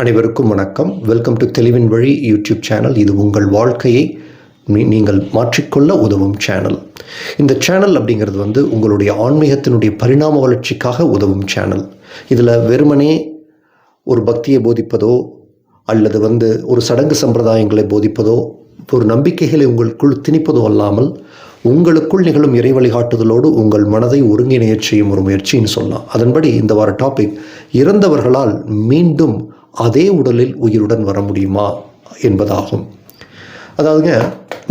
அனைவருக்கும் வணக்கம். Welcome to தெளிவின் வழி யூடியூப் சேனல் இது உங்கள் வாழ்க்கையை நீங்கள் மாற்றிக்கொள்ள உதவும் சேனல் இந்த சேனல் அப்படிங்கிறது வந்து உங்களுடைய ஆன்மீகத்தினுடைய பரிணாம வளர்ச்சிக்காக உதவும் சேனல் இதில் வெறுமனே ஒரு பக்தியை போதிப்பதோ அல்லது வந்து ஒரு சடங்கு சம்பிரதாயங்களை போதிப்பதோ ஒரு நம்பிக்கைகளை உங்களுக்குள் திணிப்பதோ அல்லாமல் உங்களுக்குள் நிகழும் இறை வழிகாட்டுதலோடு உங்கள் மனதை ஒருங்கிணையச் செய்யும் ஒரு முயற்சின்னு சொல்லலாம். அதன்படி இந்த வார டாபிக் இறந்தவர்களால் மீண்டும் அதே உடலில் உயிருடன் வர முடியுமா என்பதாகும். அதாவதுங்க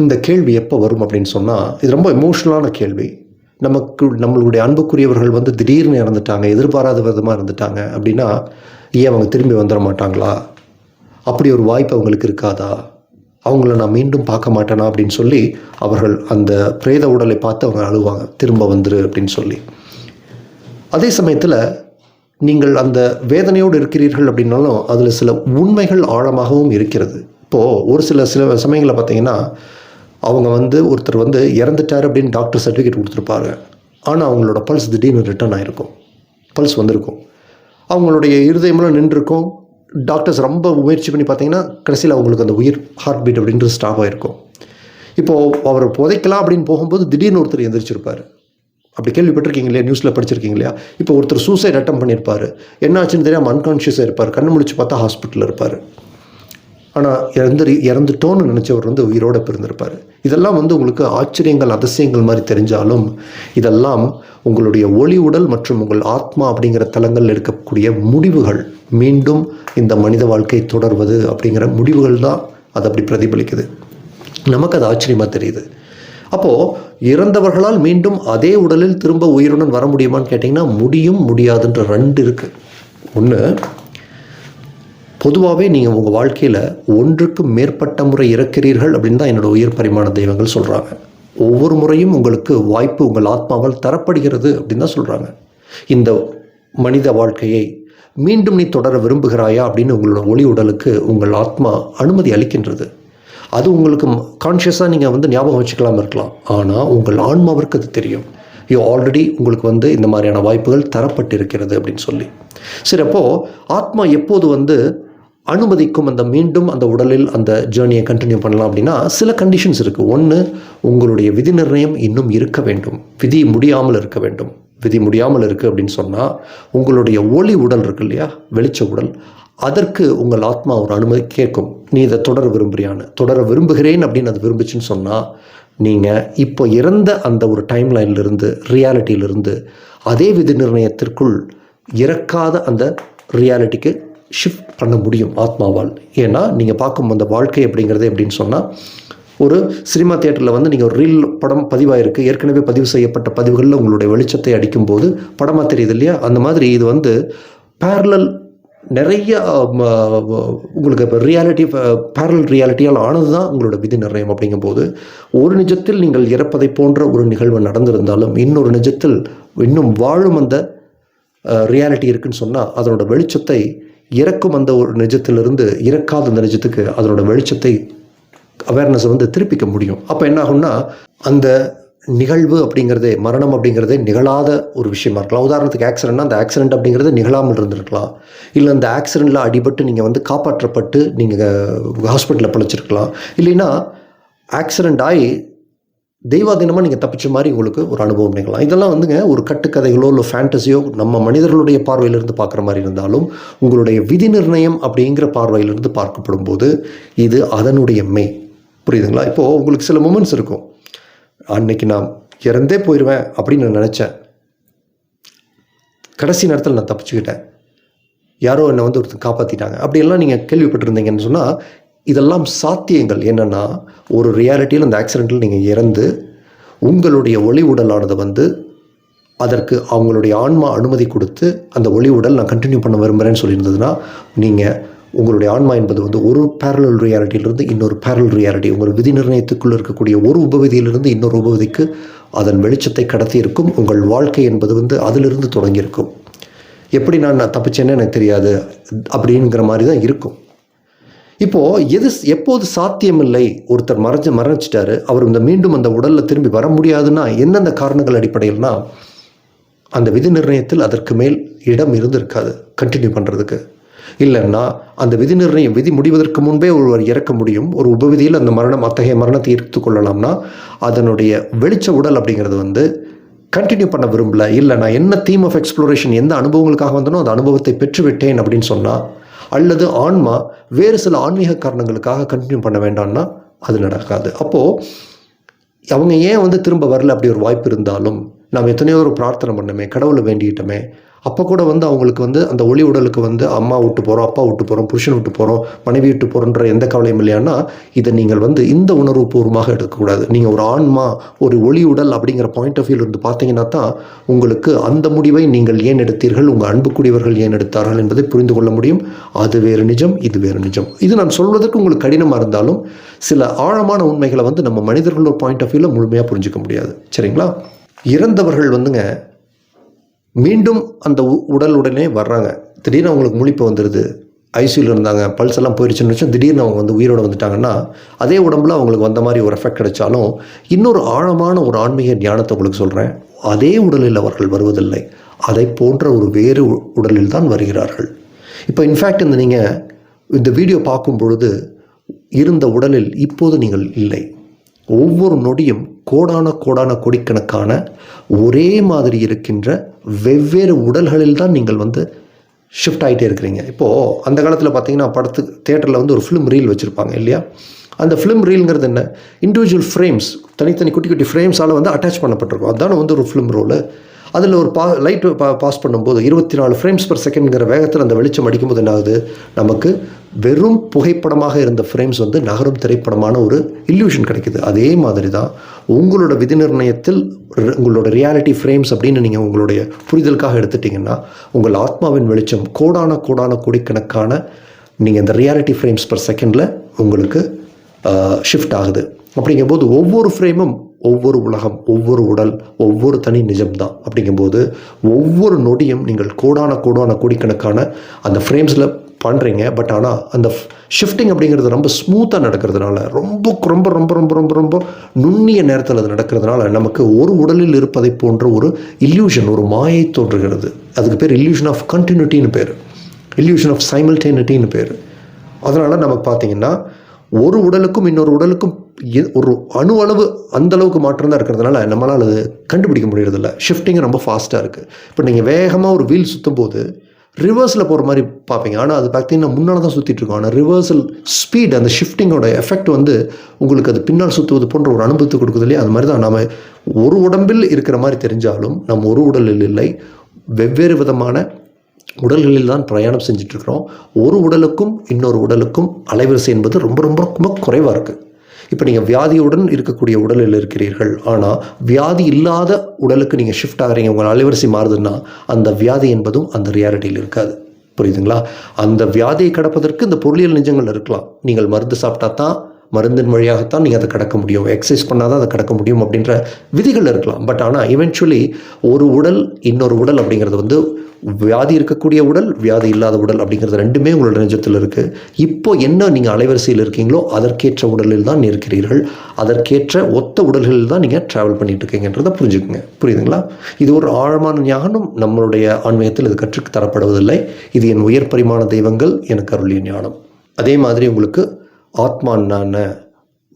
இந்த கேள்வி எப்போ வரும் அப்படின்னு சொன்னால் இது ரொம்ப எமோஷ்னலான கேள்வி. நமக்கு நம்மளுடைய அன்புக்குரியவர்கள் வந்து திடீர்னு இறந்துட்டாங்க எதிர்பாராத விதமாக இருந்துட்டாங்க அப்படின்னா ஏன் அவங்க திரும்பி வந்துட மாட்டாங்களா? அப்படி ஒரு வாய்ப்பு அவங்களுக்கு இருக்காதா? அவங்கள நான் மீண்டும் பார்க்க மாட்டேனா அப்படின்னு சொல்லி அவர்கள் அந்த பிரேத உடலை பார்த்து அவங்க அழுவாங்க. திரும்ப வந்துரு அப்படின்னு சொல்லி. அதே சமயத்தில் நீங்கள் அந்த வேதனையோடு இருக்கிறீர்கள் அப்படின்னாலும் அதில் சில உண்மைகள் ஆழமாகவும் இருக்கிறது. இப்போது ஒரு சில சில சமயங்களில் பார்த்தீங்கன்னா அவங்க வந்து ஒருத்தர் வந்து இறந்துட்டார் அப்படின்னு டாக்டர் சர்டிஃபிகேட் கொடுத்துருப்பாரு. ஆனால் அவங்களோட பல்ஸ் திடீர்னு ரிட்டர்ன் ஆகிருக்கும் பல்ஸ் வந்திருக்கும். அவங்களுடைய இருதயமெல்லாம் நின்றுருக்கும். டாக்டர்ஸ் ரொம்ப முயற்சி பண்ணி பார்த்தீங்கன்னா கடைசியில் அவங்களுக்கு அந்த உயிர் ஹார்ட் பீட் அப்படின்றது ஸ்டாப் ஆகிருக்கும் இப்போது அவர் புதைக்கலாம் அப்படின்னு போகும்போது திடீர்னு ஒருத்தர் எந்திரிச்சிருப்பார். அப்படி கேள்விப்பட்டிருக்கீங்க இல்லையா? நியூஸில் படிச்சிருக்கீங்க இல்லையா? இப்போ ஒருத்தர் சூசைட் அட்டம் பண்ணியிருப்பார். என்னாச்சுன்னு தெரியாமல் அன்கான்ஷியஸாக இருப்பார். கண்ணு முடிச்சு பார்த்தா ஹாஸ்பிட்டலில் இருப்பார். ஆனால் இறந்து இறந்துட்டோன்னு நினச்சவர் வந்து உயிரோடு பிறந்திருப்பார். இதெல்லாம் வந்து உங்களுக்கு ஆச்சரியங்கள் அதிசயங்கள் மாதிரி தெரிஞ்சாலும் இதெல்லாம் உங்களுடைய ஒளி உடல் மற்றும் உங்கள் ஆத்மா அப்படிங்கிற தலங்களில் இருக்கக்கூடிய முடிவுகள் மீண்டும் இந்த மனித வாழ்க்கை தொடர்வது அப்படிங்கிற முடிவுகள் தான் அது அப்படி பிரதிபலிக்குது. நமக்கு அது ஆச்சரியமாக தெரியுது. அப்போது இறந்தவர்களால் மீண்டும் அதே உடலில் திரும்ப உயிருடன் வர முடியுமான்னு கேட்டிங்கன்னா முடியும் முடியாதுன்ற ரெண்டு இருக்குது ஒன்று பொதுவாகவே நீங்கள் உங்கள் வாழ்க்கையில் ஒன்றுக்கு மேற்பட்ட முறை இறக்கிறீர்கள் அப்படின்னு தான் என்னோடய உயிர் பரிமாண தெய்வங்கள் சொல்கிறாங்க ஒவ்வொரு முறையும் உங்களுக்கு வாய்ப்பு உங்கள் ஆத்மாவால் தரப்படுகிறது அப்படின்னு தான் சொல்கிறாங்க இந்த மனித வாழ்க்கையை மீண்டும் நீ தொடர விரும்புகிறாயா அப்படின்னு உங்களோட ஒளி உடலுக்கு உங்கள் ஆத்மா அனுமதி அளிக்கின்றது. அது உங்களுக்கு கான்ஷியஸாக நீங்கள் வந்து ஞாபகம் வச்சுக்கலாம் இருக்கலாம். ஆனால் உங்கள் ஆன்மாவிற்கு அது தெரியும். யூ ஆல்ரெடி உங்களுக்கு வந்து இந்த மாதிரியான வாய்ப்புகள் தரப்பட்டிருக்கிறது அப்படின்னு சொல்லி. சரி அப்போது ஆத்மா எப்போது வந்து அனுமதிக்கும் அந்த மீண்டும் அந்த உடலில் அந்த ஜேர்னியை கண்டினியூ பண்ணலாம் அப்படின்னா சில கண்டிஷன்ஸ் இருக்குது ஒன்று உங்களுடைய விதி நிர்ணயம் இன்னும் இருக்க வேண்டும். விதி முடியாமல் இருக்க வேண்டும். விதி முடியாமல் இருக்குது அப்படின்னு சொன்னால் உங்களுடைய ஒளி உடல் இருக்கு இல்லையா? வெளிச்ச உடல். அதற்கு உங்கள் ஆத்மா ஒரு அனுமதி கேட்கும். நீ இதை தொடர விரும்புகிறியான்னு தொடர விரும்புகிறேன் அப்படின்னு அது விரும்புச்சுன்னு சொன்னால் நீங்கள் இப்போ இறந்த அந்த ஒரு டைம் லைன்லேருந்து ரியாலிட்டியிலிருந்து அதே விதி நிர்ணயத்திற்குள் இறக்காத அந்த ரியாலிட்டிக்கு ஷிஃப்ட் பண்ண முடியும் ஆத்மாவால். ஏன்னா நீங்கள் பார்க்கும் அந்த வாழ்க்கை அப்படிங்கிறது எப்படின்னு சொன்னால் ஒரு சினிமா தியேட்டரில் வந்து நீங்கள் ஒரு ரீல் படம் பதிவாயிருக்கு. ஏற்கனவே பதிவு செய்யப்பட்ட பதிவுகளில் உங்களுடைய வெளிச்சத்தை அடிக்கும்போது படமாக தெரியுது இல்லையா? அந்த மாதிரி இது வந்து பேரலல் நிறைய உங்களுக்கு இப்போ ரியாலிட்டி பேரல் ரியாலிட்டியால் ஆனது தான் உங்களோட விதி நிர்ணயம் அப்படிங்கும்போது ஒரு நிஜத்தில் நீங்கள் இறப்பதை போன்ற ஒரு நிகழ்வு நடந்திருந்தாலும் இன்னொரு நிஜத்தில் இன்னும் வாழும் அந்த ரியாலிட்டி இருக்குன்னு சொன்னால் அதனோட வெளிச்சத்தை இறக்கும் அந்த ஒரு நிஜத்திலிருந்து இறக்காத அந்த நிஜத்துக்கு அதனோட வெளிச்சத்தை அவேர்னஸை வந்து திருப்பிக்க முடியும். அப்போ என்ன ஆகும்னா அந்த நிகழ்வு அப்படிங்கிறதே மரணம் அப்படிங்கிறது நிகழாத ஒரு விஷயமா இருக்கலாம். உதாரணத்துக்கு ஆக்சிடென்ட்னா அந்த ஆக்சிடென்ட் அப்படிங்கிறது நிகழாமல் இருந்திருக்கலாம். இல்லை அந்த ஆக்சிடெண்ட்டில் அடிபட்டு நீங்கள் வந்து காப்பாற்றப்பட்டு நீங்கள் ஹாஸ்பிட்டலில் பிழைச்சிருக்கலாம். இல்லைன்னா ஆக்சிடெண்ட் ஆகி தெய்வாதீனமாக நீங்கள் தப்பிச்ச மாதிரி உங்களுக்கு ஒரு அனுபவம் நிகழலாம். இதெல்லாம் வந்துங்க ஒரு கட்டுக்கதைகளோ இல்லை ஃபேண்டசியோ நம்ம மனிதர்களுடைய பார்வையிலிருந்து பார்க்குற மாதிரி இருந்தாலும் உங்களுடைய விதி நிர்ணயம் அப்படிங்கிற பார்வையிலிருந்து பார்க்கப்படும் போது இது அதனுடைய மெய் புரியுதுங்களா? இப்போது உங்களுக்கு சில மூமெண்ட்ஸ் இருக்கும். அன்னைக்கு நான் இறந்தே போயிடுவேன் அப்படின்னு நான் நினச்சேன். கடைசி நேரத்தில் நான் தப்பிச்சுக்கிட்டேன். யாரோ என்னை வந்து ஒருத்தர் காப்பாற்றிட்டாங்க அப்படியெல்லாம் நீங்கள் கேள்விப்பட்டிருந்தீங்கன்னு சொன்னால் இதெல்லாம் சாத்தியங்கள். என்னென்னா ஒரு ரியாலிட்டியில் அந்த ஆக்சிடெண்ட்டில் நீங்கள் இறந்து உங்களுடைய ஒளி உடலானது வந்து அதற்கு அவங்களுடைய ஆன்மா அனுமதி கொடுத்து அந்த ஒளி உடல் நான் கண்டினியூ பண்ண விரும்புகிறேன்னு சொல்லியிருந்ததுன்னா நீங்கள் உங்களுடைய ஆன்மா என்பது வந்து ஒரு பேரலல் ரியாலிட்டியிலிருந்து இன்னொரு பேரல் ரியாலிட்டி உங்கள் விதி நிர்ணயத்துக்குள்ளே இருக்கக்கூடிய ஒரு உபவிதியிலிருந்து இன்னொரு உபவிதிக்கு அதன் வெளிச்சத்தை கடத்தி இருக்கும். உங்கள் வாழ்க்கை என்பது வந்து அதிலிருந்து தொடங்கியிருக்கும். எப்படி நான் நான் தப்பிச்சேன்னு எனக்கு தெரியாது. அப்படிங்கிற மாதிரி தான் இருக்கும். இப்போது எது எப்போது சாத்தியமில்லை? ஒருத்தர் மறைஞ்சு மறைச்சிட்டாரு அவர் இந்த மீண்டும் அந்த உடலில் திரும்பி வர முடியாதுன்னா எந்தெந்த காரணங்கள் அடிப்படையில்னா அந்த விதி நிர்ணயத்தில் அதற்கு மேல் இடம் இருந்திருக்காது. கண்டினியூ பண்ணுறதுக்கு இல்லைன்னா அந்த விதி நிர்ணயம் விதி முடிவதற்கு முன்பே ஒருவர் இறக்க முடியும். ஒரு உபவிதியில் அந்த மரணம் அத்தகைய மரணத்தை ஈர்த்து கொள்ளலாம்னா அதனுடைய வெளிச்ச உடல் அப்படிங்கிறது வந்து கண்டினியூ பண்ண விரும்பல. இல்லை நான் என்ன தீம் ஆஃப் எக்ஸ்ப்ளோரேஷன் எந்த அனுபவங்களுக்காக வந்தனோ அந்த அனுபவத்தை பெற்றுவிட்டேன் அப்படின்னு சொன்னால் அல்லது ஆன்மா வேறு சில ஆன்மீக காரணங்களுக்காக கண்டினியூ பண்ண வேண்டாம்னா அது நடக்காது. அப்போது அவங்க ஏன் வந்து திரும்ப வரல அப்படி ஒரு வாய்ப்பு இருந்தாலும் நாம் எத்தனையோ ஒரு பிரார்த்தனை பண்ணமே கடவுளை வேண்டிக்கிட்டோமே அப்போ கூட வந்து அவங்களுக்கு வந்து அந்த ஒளி உடலுக்கு வந்து அம்மா விட்டு போகிறோம் அப்பா விட்டு போகிறோம் புருஷன் விட்டு போகிறோம் மனைவி விட்டு போகிறோன்ற எந்த கவலையும் இல்லையானா இதை நீங்கள் வந்து இந்த உணர்வு பூர்வமாக எடுக்கக்கூடாது. நீங்கள் ஒரு ஆன்மா ஒரு ஒளி உடல் அப்படிங்கிற பாயிண்ட் ஆஃப் வியூ இருந்து பார்த்தீங்கன்னா தான் உங்களுக்கு அந்த முடிவை நீங்கள் ஏன் எடுத்தீர்கள் உங்கள் அன்புக்குரியவர்கள் ஏன் எடுத்தார்கள் என்பதை புரிந்து கொள்ள முடியும். அது வேறு நிஜம் இது வேறு நிஜம். இது நான் சொல்வதற்கு உங்களுக்கு கடினமாக இருந்தாலும் சில ஆழமான உண்மைகளை வந்து நம்ம மனிதர்களோட பாயிண்ட் ஆஃப் வியூவில் முழுமையாக புரிஞ்சிக்க முடியாது. சரிங்களா? இறந்தவர்கள் வந்துங்க மீண்டும் அந்த உடல் உடனே வர்றாங்க. திடீர்னு அவங்களுக்கு முழிப்பு வந்துடுது ஐசியூவில் இருந்தாங்க. பல்ஸ் எல்லாம் போயிடுச்சுன்னு வச்சு திடீர்னு அவங்க வந்து உயிரோடு வந்துட்டாங்கன்னா அதே உடம்புல அவங்களுக்கு வந்த மாதிரி ஒரு எஃபெக்ட் கிடைச்சாலும் இன்னொரு ஆழமான ஒரு ஆன்மீக ஞானத்தை உங்களுக்கு சொல்கிறேன் அதே உடலில் அவர்கள் வருவதில்லை. அதை போன்ற ஒரு வேறு உடலில் தான் வருகிறார்கள். இப்போ இன்ஃபேக்ட் இந்த நீங்கள் இந்த வீடியோ பார்க்கும் பொழுது இருந்த உடலில் இப்போது நீங்கள் இல்லை. ஒவ்வொரு நொடியும் கோடான கோடான கோடிக்கணக்கான ஒரே மாதிரி இருக்கின்ற வெவ்வேறு உடல்களில் தான் நீங்கள் வந்து ஷிஃப்ட் ஆகிட்டே இருக்கிறீங்க. இப்போது அந்த காலத்தில் பார்த்தீங்கன்னா படத்துக்கு தேட்டரில் வந்து ஒரு ஃபிலிம் ரீல் வச்சுருப்பாங்க இல்லையா? அந்த ஃபிலிம் ரீல்ங்கிறது என்ன? இண்டிவிஜுவல் ஃப்ரேம்ஸ் தனித்தனி குட்டி குட்டி ஃப்ரேம்ஸால் வந்து அட்டாச் பண்ணப்பட்டிருக்கும். அதுதானே வந்து ஒரு ஃபிலிம் ரோலு அதில் ஒரு பா லைட் பா பாஸ் பண்ணும்போது இருபத்தி நாலு ஃப்ரேம்ஸ் பர் செகண்ட்ங்கிற வேகத்தில் அந்த வெளிச்சம் அடிக்கும்போது என்னாகுது? நமக்கு வெறும் புகைப்படமாக இருந்த ஃப்ரேம்ஸ் வந்து நகரும் திரைப்படமான ஒரு இல்யூஷன் கிடைக்குது. அதே மாதிரி தான் உங்களோட விதி நிர்ணயத்தில் உங்களோட ரியாலிட்டி ஃப்ரேம்ஸ் அப்படின்னு நீங்கள் உங்களுடைய புரிதலுக்காக எடுத்துட்டிங்கன்னா உங்கள் ஆத்மாவின் வெளிச்சம் கோடான கோடான கோடிக்கணக்கான நீங்கள் இந்த ரியாலிட்டி ஃப்ரேம்ஸ் பர் செகண்டில் உங்களுக்கு ஷிஃப்ட் ஆகுது. அப்படிங்கும்போது ஒவ்வொரு ஃப்ரேமும் ஒவ்வொரு உலகம் ஒவ்வொரு உடல் ஒவ்வொரு தனி நிஜம்தான். அப்படிங்கும்போது ஒவ்வொரு நொடியும் நீங்கள் கோடான கோடான கோடிக்கணக்கான அந்த ஃப்ரேம்ஸில் பண்ணுறீங்க பட் ஆனால் அந்த ஷிஃப்டிங் அப்படிங்கிறது ரொம்ப ஸ்மூத்தாக நடக்கிறதுனால ரொம்ப ரொம்ப ரொம்ப ரொம்ப ரொம்ப ரொம்ப நுண்ணிய நேரத்தில் அது நடக்கிறதுனால நமக்கு ஒரு உடலில் இருப்பதை போன்ற ஒரு இல்யூஷன் ஒரு மாயை தோன்றுகிறது. அதுக்கு பேர் இல்யூஷன் ஆஃப் கண்டினியூட்டின்னு பேர். இல்யூஷன் ஆஃப் சைமல்டேனிட்டின்னு பேர். அதனால் நமக்கு பார்த்தீங்கன்னா ஒரு உடலுக்கும் இன்னொரு உடலுக்கும் ஒரு அணு அளவு அந்த அளவுக்கு மாற்றம் தான் இருக்கிறதுனால நம்மளால் அது கண்டுபிடிக்க முடியறதில்ல. ஷிஃப்டிங் ரொம்ப ஃபாஸ்ட்டாக இருக்குது இப்போ நீங்கள் வேகமாக ஒரு வீல் சுற்றும் போது ரிவர்ஸில் போகிற மாதிரி பார்ப்பீங்க. ஆனால் அது பார்த்தீங்கன்னா முன்னால் தான் சுற்றிட்டுருக்கோம் ஆனால் ரிவர்சல் ஸ்பீட் அந்த ஷிஃப்டிங்கோட எஃபெக்ட் வந்து உங்களுக்கு அது பின்னால் சுற்றுவது போன்ற ஒரு அனுபவத்தை கொடுக்குது இல்லையா? அது மாதிரி தான் நம்ம ஒரு உடம்பில் இருக்கிற மாதிரி தெரிஞ்சாலும் நம்ம ஒரு உடலில் இல்லை வெவ்வேறு விதமான உடல்களில் தான் பிரயாணம் செஞ்சுட்டு ஒரு உடலுக்கும் இன்னொரு உடலுக்கும் அலைவரிசை என்பது ரொம்ப ரொம்ப ரொம்ப குறைவாக இருக்குது இப்போ நீங்கள் வியாதியுடன் இருக்கக்கூடிய உடலில் இருக்கிறீர்கள். ஆனால் வியாதி இல்லாத உடலுக்கு நீங்கள் ஷிஃப்ட் ஆகிறீங்க உங்கள் அலைவரிசை மாறுதுன்னா அந்த வியாதி என்பதும் அந்த ரியாலிட்டியில் இருக்காது. புரியுதுங்களா? அந்த வியாதியை கடப்பதற்கு இந்த பொருளியல் நிஜங்கள் இருக்கலாம். நீங்கள் மருந்து சாப்பிட்டா தான் மருந்தின் வழியாகத்தான் நீங்கள் அதை கடக்க முடியும். எக்ஸசைஸ் பண்ணால் தான் அதை கடக்க முடியும் அப்படின்ற விதிகள் இருக்கலாம். பட் ஆனால் இவென்ச்சுவலி ஒரு உடல் இன்னொரு உடல் அப்படிங்கிறது வந்து வியாதி இருக்கக்கூடிய உடல் வியாதி இல்லாத உடல் அப்படிங்கிறது ரெண்டுமே உங்களோட நெஞ்சத்தில் இருக்குது இப்போ என்ன நீங்கள் அலைவரிசையில் இருக்கீங்களோ அதற்கேற்ற உடலில் தான் இருக்கிறீர்கள். அதற்கேற்ற ஒத்த உடல்களில் தான் நீங்கள் ட்ராவல் பண்ணிட்டு இருக்கீங்கன்றதை புரிஞ்சுக்குங்க. புரியுதுங்களா? இது ஒரு ஆழமான ஞானம். நம்மளுடைய ஆன்மீகத்தில் இது கற்றுக்கு தரப்படுவதில்லை. இது என் உயர் பரிமாண தெய்வங்கள் எனக்கு அருளிய ஞானம். அதே மாதிரி உங்களுக்கு ஆத்மான்னான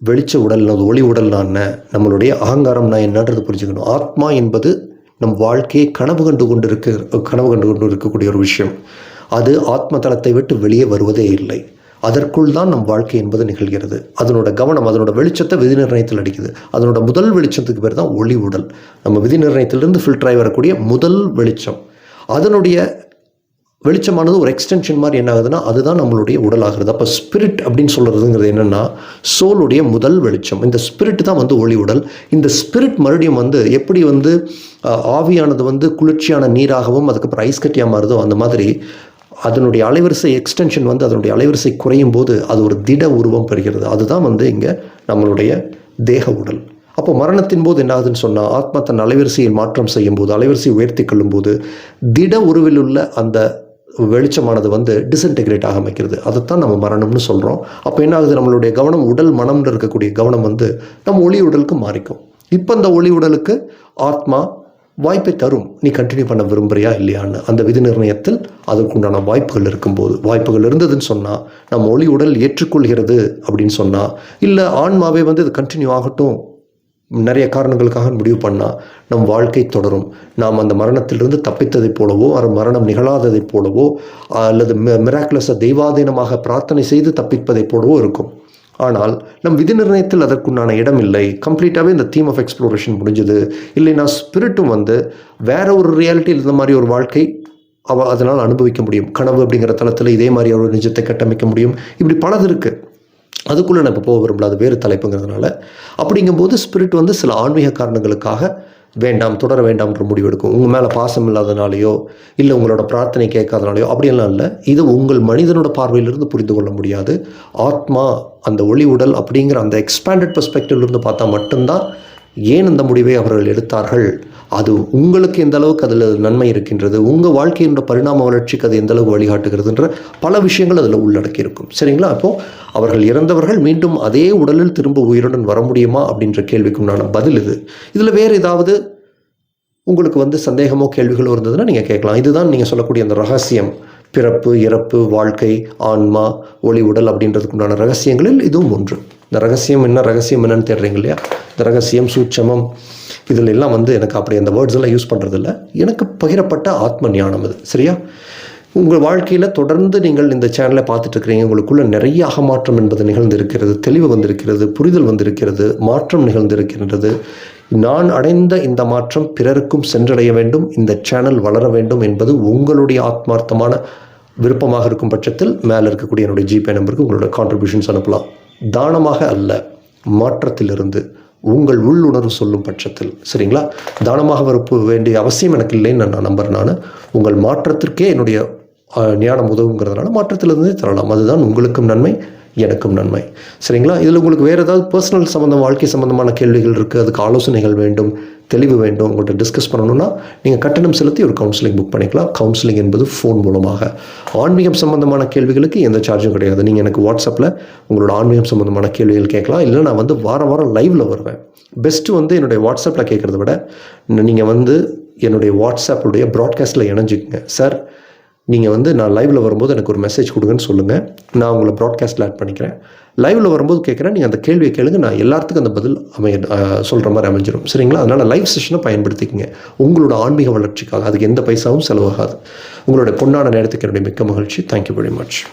வெளிச்ச உடல் அது ஒளி உடல் நான் நம்மளுடைய அகங்காரம் நான் என்னன்றது புரிஞ்சுக்கணும். ஆத்மா என்பது நம் வாழ்க்கையை கனவு கண்டு கொண்டு இருக்க கனவு கண்டு கொண்டு இருக்கக்கூடிய ஒரு விஷயம். அது ஆத்ம தளத்தை விட்டு வெளியே வருவதே இல்லை. அதற்குள் தான் நம் வாழ்க்கை என்பது நிகழ்கிறது. அதனோட கவனம் அதனோட வெளிச்சத்தை விதி நிர்ணயத்தில் அடிக்குது. அதனோட முதல் வெளிச்சத்துக்கு பேர் தான் ஒளி உடல். நம்ம விதி நிர்ணயத்திலிருந்து ஃபில்டர் ஆகி வரக்கூடிய முதல் வெளிச்சம். அதனுடைய வெளிச்சமானது ஒரு எக்ஸ்டென்ஷன் மாதிரி என்ன ஆகுதுன்னா அதுதான் நம்மளுடைய உடல் ஆகிறது அப்போ ஸ்பிரிட் அப்படின்னு சொல்கிறதுங்கிறது என்னென்னா சோலுடைய முதல் வெளிச்சம். இந்த ஸ்பிரிட் தான் வந்து ஒளி உடல். இந்த ஸ்பிரிட் மறுபடியும் வந்து எப்படி வந்து ஆவியானது வந்து குளிர்ச்சியான நீராகவும் அதுக்கப்புறம் ஐஸ் கட்டியாக மாறுதோ அந்த மாதிரி அதனுடைய அலைவரிசை எக்ஸ்டென்ஷன் வந்து அதனுடைய அலைவரிசை குறையும் போது அது ஒரு திட உருவம் பெறுகிறது. அதுதான் வந்து இங்கே நம்மளுடைய தேக உடல். அப்போ மரணத்தின் போது என்ன ஆகுதுன்னு சொன்னால் ஆத்மா தன் அலைவரிசையில் மாற்றம் செய்யும் போது அலைவரிசையை உயர்த்தி கொள்ளும் போது திட உருவில் உள்ள அந்த வெளிச்சமானது வந்து டிஸ்இன்டெகிரேட் ஆக அமைக்கிறது. அதைத்தான் நம்ம மரணம்னு சொல்கிறோம் அப்போ என்ன ஆகுது நம்மளுடைய கவனம் உடல் மனம்னு இருக்கக்கூடிய கவனம் வந்து நம்ம ஒளி உடலுக்கு மாறிக்கும். இப்போ இந்த ஒளி உடலுக்கு ஆத்மா வாய்ப்பை தரும். நீ கண்டினியூ பண்ண விரும்புறியா இல்லையான்னு. அந்த விதி நிர்ணயத்தில் அதற்குண்டான வாய்ப்புகள் இருக்கும்போது வாய்ப்புகள் இருந்ததுன்னு சொன்னால் நம்ம ஒளி உடல் ஏற்றுக்கொள்கிறது அப்படின்னு சொன்னால் இல்லை ஆன்மாவே வந்து இது கண்டினியூ ஆகட்டும் நிறைய காரணங்களுக்காக முடிவு பண்ணால் நம் வாழ்க்கை தொடரும். நாம் அந்த மரணத்திலிருந்து தப்பித்ததைப் போலவோ அது மரணம் நிகழாததைப் போலவோ அல்லது மிராக்குலஸை தெய்வாதீனமாக பிரார்த்தனை செய்து தப்பிப்பதைப் போலவோ இருக்கும். ஆனால் நம் விதி நிர்ணயத்தில் அதற்குண்டான இடம் இல்லை. கம்ப்ளீட்டாகவே இந்த தீம் ஆஃப் எக்ஸ்ப்ளோரேஷன் முடிஞ்சது. இல்லைன்னா ஸ்பிரிட்டும் வந்து வேற ஒரு ரியாலிட்டியில் இந்த மாதிரி ஒரு வாழ்க்கை அவ அதனால் அனுபவிக்க முடியும். கனவு அப்படிங்கிற தளத்தில் இதே மாதிரி ஒரு நிஜத்தை கட்டமைக்க முடியும். இப்படி பலது இருக்குது அதுக்குள்ளே நம்ம போக விரும்பல அது வேறு தலைப்புங்கிறதுனால. அப்படிங்கும்போது ஸ்பிரிட் வந்து சில ஆன்மீக காரணங்களுக்காக வேண்டாம் தொடர வேண்டாம்ன்ற முடிவு எடுக்கும். உங்கள் மேலே பாசம் இல்லாதனாலேயோ இல்லை உங்களோட பிரார்த்தனை கேட்காதனாலையோ அப்படியெல்லாம் இல்லை. இது உங்கள் மனிதனோட பார்வையிலிருந்து புரிந்து கொள்ள முடியாது. ஆத்மா அந்த ஒளி உடல் அப்படிங்கிற அந்த எக்ஸ்பேண்டட் பெர்ஸ்பெக்டிவ்லேருந்து பார்த்தா மட்டும்தான் ஏன் அந்த முடிவை அவர்கள் எடுத்தார்கள்? அது உங்களுக்கு எந்த அளவுக்கு அதில் நன்மை இருக்கின்றது உங்கள் வாழ்க்கையினுடைய பரிணாம வளர்ச்சிக்கு அது எந்த அளவுக்கு வழிகாட்டுகிறதுன்ற பல விஷயங்கள் அதில் உள்ளடக்கி இருக்கும் சரிங்களா? அப்போது அவர்கள் இறந்தவர்கள் மீண்டும் அதே உடலில் திரும்ப உயிருடன் வர முடியுமா அப்படின்ற கேள்விக்கும் நான் பதில் இது. இதில் வேறு ஏதாவது உங்களுக்கு வந்து சந்தேகமோ கேள்விகளோ இருந்ததுன்னா நீங்கள் கேட்கலாம். இதுதான் நீங்கள் சொல்லக்கூடிய அந்த ரகசியம். பிறப்பு இறப்பு வாழ்க்கை ஆன்மா ஒளி உடல் அப்படின்றதுக்கு உண்டான ரகசியங்களில் இதுவும் ஒன்று. இந்த ரகசியம் என்ன ரகசியம் என்னன்னு தேடுறீங்க இல்லையா? ரகசியம் சூட்சமம் இதில் எல்லாம் வந்து எனக்கு அப்படி அந்த வேர்ட்ஸ் எல்லாம் யூஸ் பண்ணுறதில்ல எனக்கு பகிரப்பட்ட ஆத்ம ஞானம் அது. சரியா? உங்கள் வாழ்க்கையில் தொடர்ந்து நீங்கள் இந்த சேனலை பார்த்துட்டு இருக்கிறீங்க. உங்களுக்குள்ள நிறைய அகமாற்றம் என்பது நிகழ்ந்திருக்கிறது. தெளிவு வந்திருக்கிறது. புரிதல் வந்திருக்கிறது. மாற்றம் நிகழ்ந்திருக்கின்றது. நான் அடைந்த இந்த மாற்றம் பிறருக்கும் சென்றடைய வேண்டும். இந்த சேனல் வளர வேண்டும் என்பது உங்களுடைய ஆத்மார்த்தமான விருப்பமாக இருக்கும் பட்சத்தில் மேலே இருக்கக்கூடிய என்னுடைய ஜிபே நம்பருக்கு உங்களோட கான்ட்ரிபியூஷன்ஸ் அனுப்பலாம். தானமாக அல்ல மாற்றத்திலிருந்து. உங்கள் உள்ளுணர்வு சொல்லும் பட்சத்தில். சரிங்களா? தானமாக வரப்பு வேண்டிய அவசியம் எனக்கு இல்லைன்னு நான் நம்புறேன் நான். உங்கள் மாற்றத்திற்கே என்னுடைய ஞானம் உதவுங்கிறதுனால மாற்றத்திலிருந்தே தரலாம். அதுதான் உங்களுக்கும் நன்மை எனக்கும் நன்மை. சரிங்களா? இதில் உங்களுக்கு வேறு ஏதாவது பர்சனல் சம்மந்தம் வாழ்க்கை சம்மந்தமான கேள்விகள் இருக்குது அதுக்கு ஆலோசனைகள் வேண்டும் தெளிவு வேண்டும். உங்கள்கிட்ட டிஸ்கஸ் பண்ணணும்னா நீங்கள் கட்டணம் செலுத்தி ஒரு கவுன்சிலிங் புக் பண்ணிக்கலாம். கவுன்சிலிங் என்பது ஃபோன் மூலமாக. ஆன்மீகம் சம்பந்தமான கேள்விகளுக்கு எந்த சார்ஜும் கிடையாது. நீங்கள் எனக்கு வாட்ஸ்அப்பில் உங்களோட ஆன்மீகம் சம்பந்தமான கேள்விகள் கேட்கலாம். இல்லை நான் வந்து வாரம் வாரம் லைவில் வருவேன். பெஸ்ட்டு வந்து என்னுடைய வாட்ஸ்அப்பில் கேட்குறத விட நீங்கள் வந்து என்னுடைய வாட்ஸ்அப்புடைய ப்ராட்காஸ்ட்டில் இணைஞ்சிக்கங்க. சார் நீங்கள் வந்து நான் லைவில் வரும்போது எனக்கு ஒரு மெசேஜ் கொடுங்கன்னு சொல்லுங்கள் நான் உங்களை ப்ராட்காஸ்ட்டில் ஆட் பண்ணிக்கிறேன். லைவில் வரும்போது கேட்குறேன் நீங்கள் அந்த கேள்வியை கேளுங்க நான் எல்லாத்துக்கும் அந்த பதில் அமைய சொல்கிற மாதிரி அமைஞ்சிடும் சரிங்களா? அதனால் லைவ் செஷனை பயன்படுத்திக்கங்க. உங்களோட ஆன்மீக வளர்ச்சிக்காக. அதுக்கு எந்த பைசாவும் செலவாகாது. உங்களோட பொன்னான நேரத்துக்கு என்னுடைய மிக்க மகிழ்ச்சி. Thank you very much